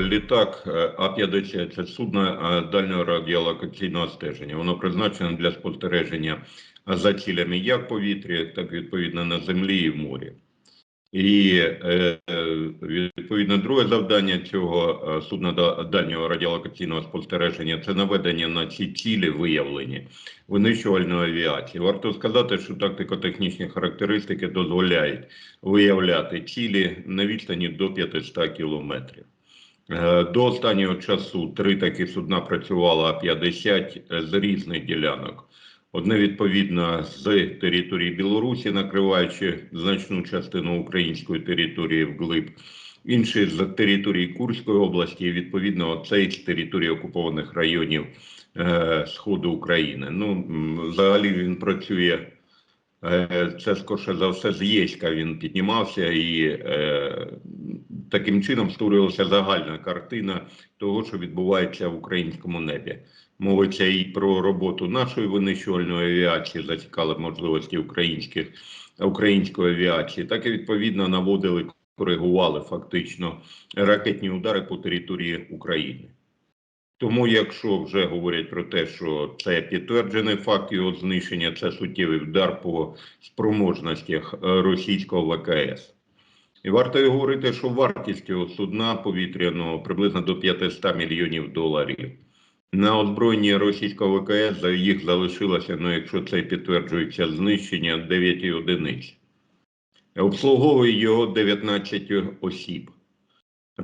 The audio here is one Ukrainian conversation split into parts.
літак е, А-50 це судно е, дальнього радіолокаційного стеження. Воно призначено для спостереження за цілями як в повітрі, так відповідно на землі і в морі. І е, відповідно друге завдання цього е, судна дальнього радіолокаційного спостереження це наведення на ці цілі виявлені винищувальної авіації. Варто сказати, що тактико-технічні характеристики дозволяють виявляти цілі на відстані до 500 кілометрів. Е, До останнього часу три такі судна працювало А-50 з різних ділянок. Одне відповідно з території Білорусі, накриваючи значну частину української території вглиб, інший з території Курської області, і відповідно цей з території окупованих районів е, Сходу України. Ну, взагалі він працює. е, Це скорше за все з Єська він піднімався, і е, таким чином створювалася загальна картина того, що відбувається в українському небі. Мовиться і про роботу нашої винищувальної авіації, зацікали можливості українських української авіації, так і відповідно наводили, коригували фактично ракетні удари по території України. Тому, якщо вже говорять про те, що це підтверджений факт його знищення, це суттєвий удар по спроможностях е, російського ВКС. І варто й говорити, що вартість цього судна повітряного приблизно до 500 мільйонів доларів. На озброєнні російського ВКС їх залишилося, ну якщо це підтверджується знищення, 9 одиниць. Обслуговує його 19 осіб.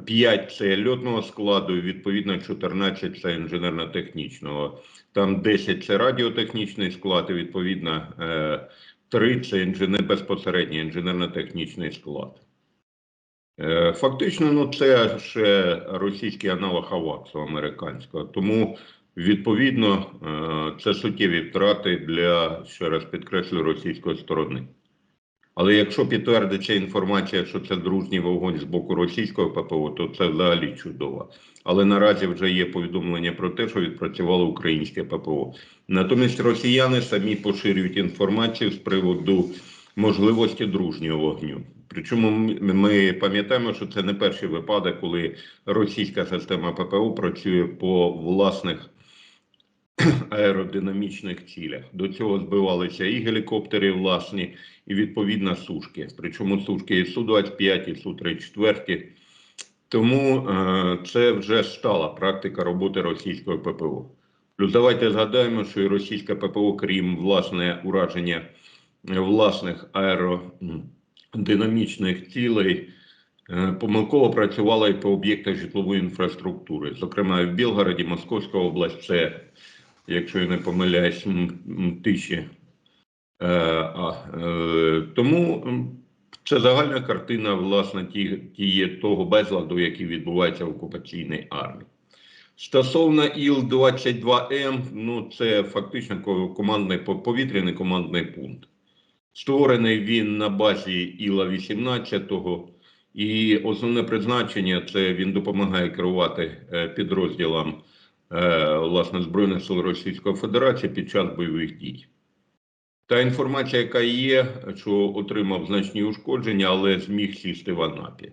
5 це льотного складу, відповідно 14 це інженерно-технічного. Там 10 це радіотехнічний склад, і відповідно 3 це інженер, безпосередньо інженерно-технічний склад. Е, Фактично, ну це ще російський аналог АВАКСу американського. Тому, відповідно, е, це суттєві втрати для, ще раз підкреслю, російської сторони. Але якщо підтвердиться інформація, що це дружній вогонь з боку російського ППО, то це взагалі чудово. Але наразі вже є повідомлення про те, що відпрацювало українське ППО. Натомість росіяни самі поширюють інформацію з приводу можливості дружнього вогню. Причому ми пам'ятаємо, що це не перший випадок, коли російська система ППО працює по власних аеродинамічних цілях. До цього збивалися і гелікоптери власні, і відповідно сушки. Причому сушки і Су-25, і Су-34. Тому е, це вже стала практика роботи російського ППО. Плюс давайте згадаємо, що і російське ППО, крім власне ураження е, власних аеродинамічних цілей, е, помилково працювала і по об'єктах житлової інфраструктури. Зокрема, в Білгороді, Московська область, це, якщо я не помиляюсь, тисячі. Е, е, тому це загальна картина власне ті, тіє того безладу, який відбувається в окупаційній армії. Стосовно Іл-22М, ну це фактично ко- командний повітряний командний пункт. Створений він на базі Іла-18, і основне призначення це він допомагає керувати е, підрозділам е, власне Збройних сил Російської Федерації під час бойових дій. Та інформація, яка є, що отримав значні ушкодження, але зміг сісти в Анапі.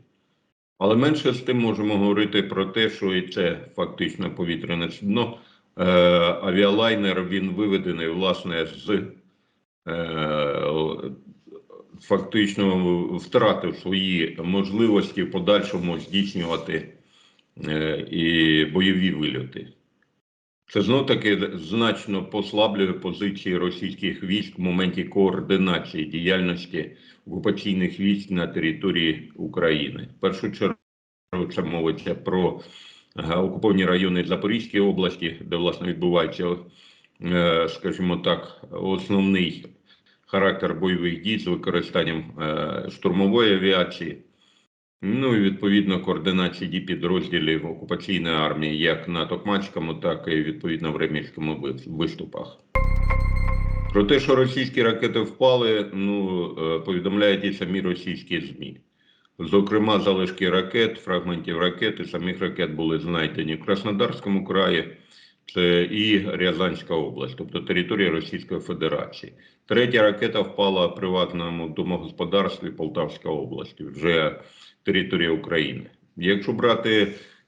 Але менше з тим можемо говорити про те, що і це фактично повітряне судно. Е, авіалайнер він виведений власне з фактично втратив свої можливості в подальшому здійснювати е, і бойові вильоти. Це знов таки значно послаблює позиції російських військ в моменті координації діяльності окупаційних військ на території України. В першу чергу це мовиться про е, окуповані райони Запорізької області, де власне відбувається, е, скажімо так, основний характер бойових дій з використанням е, штурмової авіації. Ну і відповідно координації дій підрозділів окупаційної армії як на Токмацькому, так і відповідно в Ремільському виступах. Про те, що російські ракети впали, ну е, повідомляють і самі російські ЗМІ. Зокрема, залишки ракет, фрагментів ракет і самих ракет були знайдені в Краснодарському краї, і Рязанська область, тобто територія Російської Федерації. Третя ракета впала в приватному домогосподарстві Полтавська область, вже територія України. Якщо брати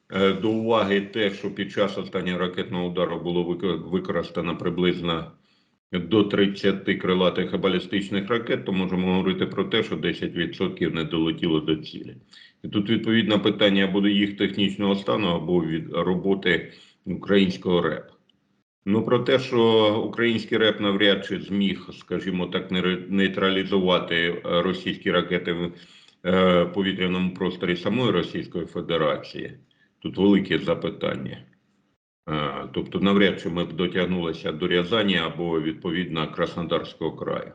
е, до уваги те, що під час останнього ракетного удару було використано приблизно до 30 крилатих балістичних ракет, то можемо говорити про те, що 10% не долетіло до цілі. І тут відповідне питання або їх технічного стану, або від роботи українського РЕП. Ну про те, що український РЕП навряд чи зміг, скажімо так, нейтралізувати е, російські ракети в е, повітряному просторі самої Російської Федерації, тут велике запитання. Е, Тобто, навряд чи ми б дотягнулися до Рязані або відповідно Краснодарського краю.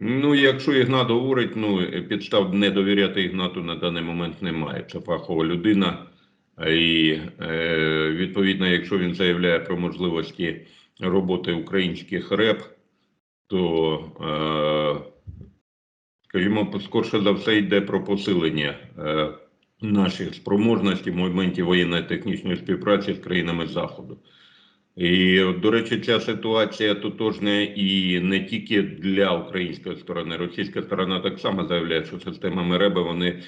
Ну, якщо Ігнат говорить, ну підстав не довіряти Ігнату на даний момент немає. Це фахова людина. І е, відповідно, якщо він заявляє про можливості роботи українських РЕП, то, е, скажімо, скорше за все йде про посилення е, наших спроможностей в моменті воєнно-технічної співпраці з країнами Заходу. І, до речі, ця ситуація тотожна і не тільки для української сторони. Російська сторона так само заявляє, що системами РЕБа вони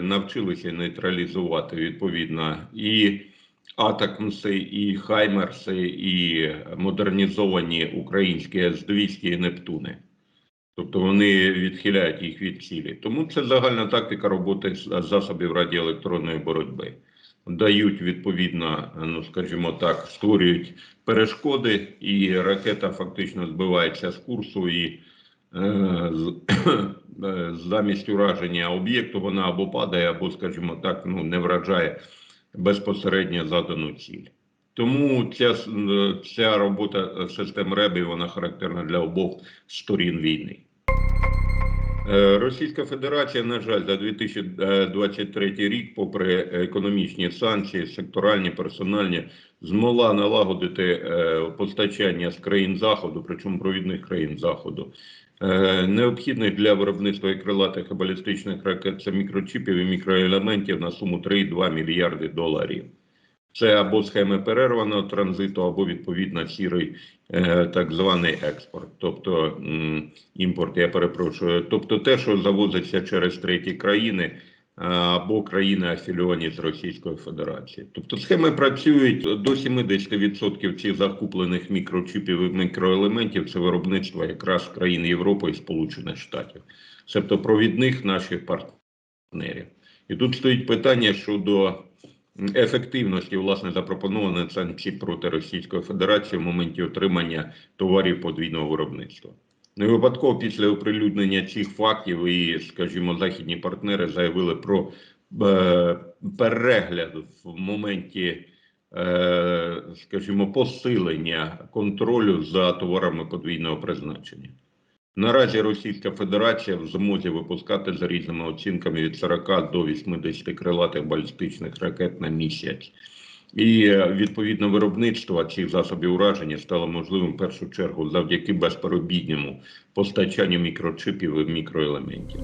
навчилися нейтралізувати відповідно і Атакмси, і Хаймерси, і модернізовані українські С-200 і Нептуни. Тобто вони відхиляють їх від цілі. Тому це загальна тактика роботи засобів радіоелектронної боротьби. Дають відповідно, ну скажімо так, створюють перешкоди, і ракета фактично збивається з курсу, і е, е, замість ураження об'єкту вона або падає, або, скажімо так, ну не вражає безпосередньо задану ціль. Тому ця, е, ця робота систем РЕБі вона характерна для обох сторін війни. Е, Російська Федерація, на жаль, за 2023 рік, попри економічні санкції, секторальні, персональні, змогла налагодити е, постачання з країн Заходу, причому провідних країн Заходу, е, необхідних для виробництва і крилатих і балістичних ракет це мікрочіпів і мікроелементів на суму 3,2 мільярди доларів. Це або схеми перерваного транзиту, або відповідно сірий е, так званий експорт, тобто імпорт, я перепрошую, тобто те, що завозиться через треті країни е, або країни афіліоні з Російською Федерацією. Тобто схеми працюють до 70% цих закуплених мікрочіпів і мікроелементів. Це виробництво якраз країн Європи і Сполучених Штатів, тобто провідних наших партнерів. І тут стоїть питання щодо ефективності власне запропонованих санкцій проти Російської Федерації в моменті отримання товарів подвійного виробництва. Не випадково після оприлюднення цих фактів і, скажімо, західні партнери заявили про е, перегляд в моменті, е, скажімо, посилення контролю за товарами подвійного призначення. Наразі Російська Федерація в змозі випускати за різними оцінками від 40 до 80 крилатих балістичних ракет на місяць. І е, відповідно виробництво цих засобів ураження стало можливим в першу чергу завдяки безперебійному постачанню мікрочипів і мікроелементів.